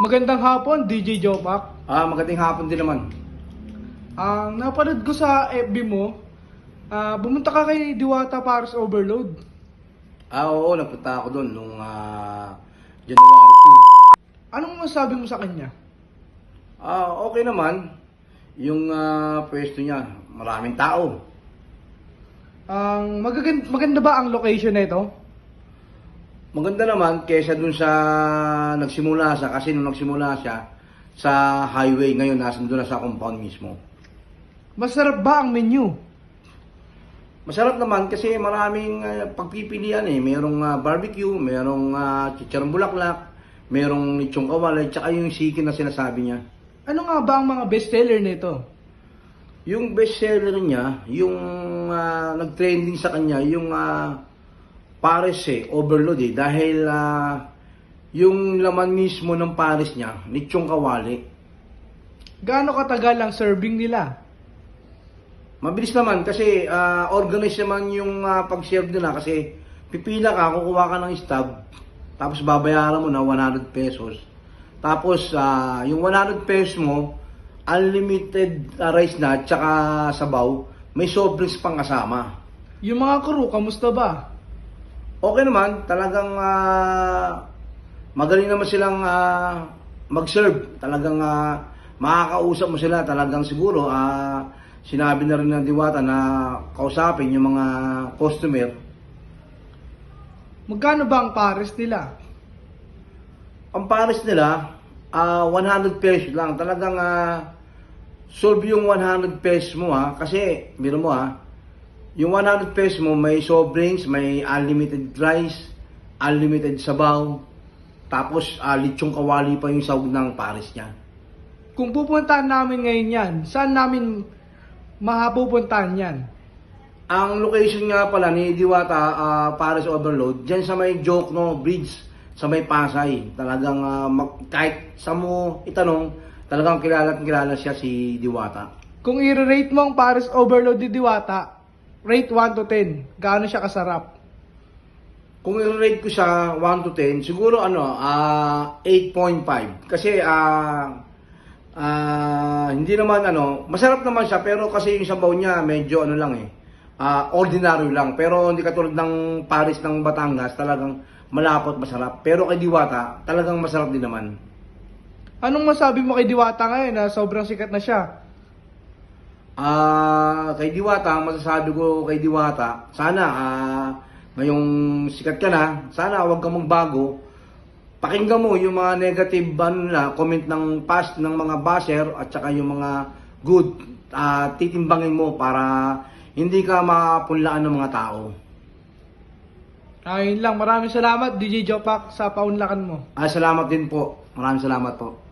Magandang hapon, DJ Jopak. Ah, magandang hapon din naman. Ang napanood ko sa FB mo, ah, bumunta ka kay Diwata Paris Overload. Ah, oo, napunta ako doon nung ah, January Anong masabi mo sa kanya? 2. Ah, okay naman. Yung ah, pwesto niya, maraming tao. Ang magaganda, maganda ba ang location nito? Maganda naman kesa dun sa nagsimula siya kasi nung nagsimula siya sa highway ngayon nasa doon na sa compound mismo. Masarap ba ang menu? Masarap naman kasi maraming ah, pagpipilian eh. Merong ah, barbecue, merong uh, chicharong bulaklak, merong lechong kawalay, tsaka yung sikin na sinasabi niya. Ano nga ba ang mga bestseller nito? Yung bestseller niya, yung ah, nag-trending sa kanya, yung ah, Paris eh, overload eh. Dahil ah, yung laman mismo ng Paris niya, lechong kawali. Gaano katagal ang serving nila? Mabilis naman kasi ah, organized naman yung ah, pag-serve nila kasi pipila ka, kukuha ka ng stab, tapos babayaran mo na 100 pesos. Tapos ah, yung 100 pesos mo, unlimited ah, rice na, tsaka sabaw, may soft drinks pang kasama. Yung mga crew, kamusta ba? Okay naman, talagang ah, magaling naman silang ah, mag-serve. Talagang ah, makakausap mo sila, talagang siguro ah, sinabi na rin ng Diwata na kausapin yung mga customer. Magkano ba ang Paris nila? Ang pares nila, ah, 100 pesos lang. Talagang ah, solve yung 100 pesos mo ha. Kasi, biro mo ha, yung 100 pesos mo may soft drinks, may unlimited rice, unlimited sabaw, tapos uh, lechong kawali pa yung sahog ng pares niya. Kung pupuntahan namin ngayon yan, saan namin mahapupuntahan yan? Ang location nga pala ni Diwata ah, Paris Overload, dyan sa may Jokno Bridge, sa may Pasay. Talagang ah, mag- kahit sa mo itanong, talagang kilala kilala siya si Diwata. Kung i-rate mo ang Paris Overload ni Diwata, rate 1 to 10, gaano siya kasarap? Kung i-rate ko siya 1 to 10, siguro ano, ah 8.5. Kasi ah ah, hindi naman ano, masarap naman siya pero kasi yung sabaw niya medyo ano lang eh. ah ordinary lang. Pero hindi katulad ng Paris ng Batangas, talagang malapot masarap. Pero kay Diwata, talagang masarap din naman. Anong masabi mo kay Diwata ngayon na sobrang sikat na siya? Ah, kay Diwata, masasabi ko kay Diwata, sana ah ngayong sikat ka na, sana huwag ka magbago. Pakinggan mo yung mga negative ano na, comment ng past ng mga basher at saka yung mga good ah, titimbangin mo para hindi ka mapunlaan ng mga tao. Ayun lang, maraming salamat DJ Jopak sa paunlakan mo. Ah, salamat din po. Maraming salamat po.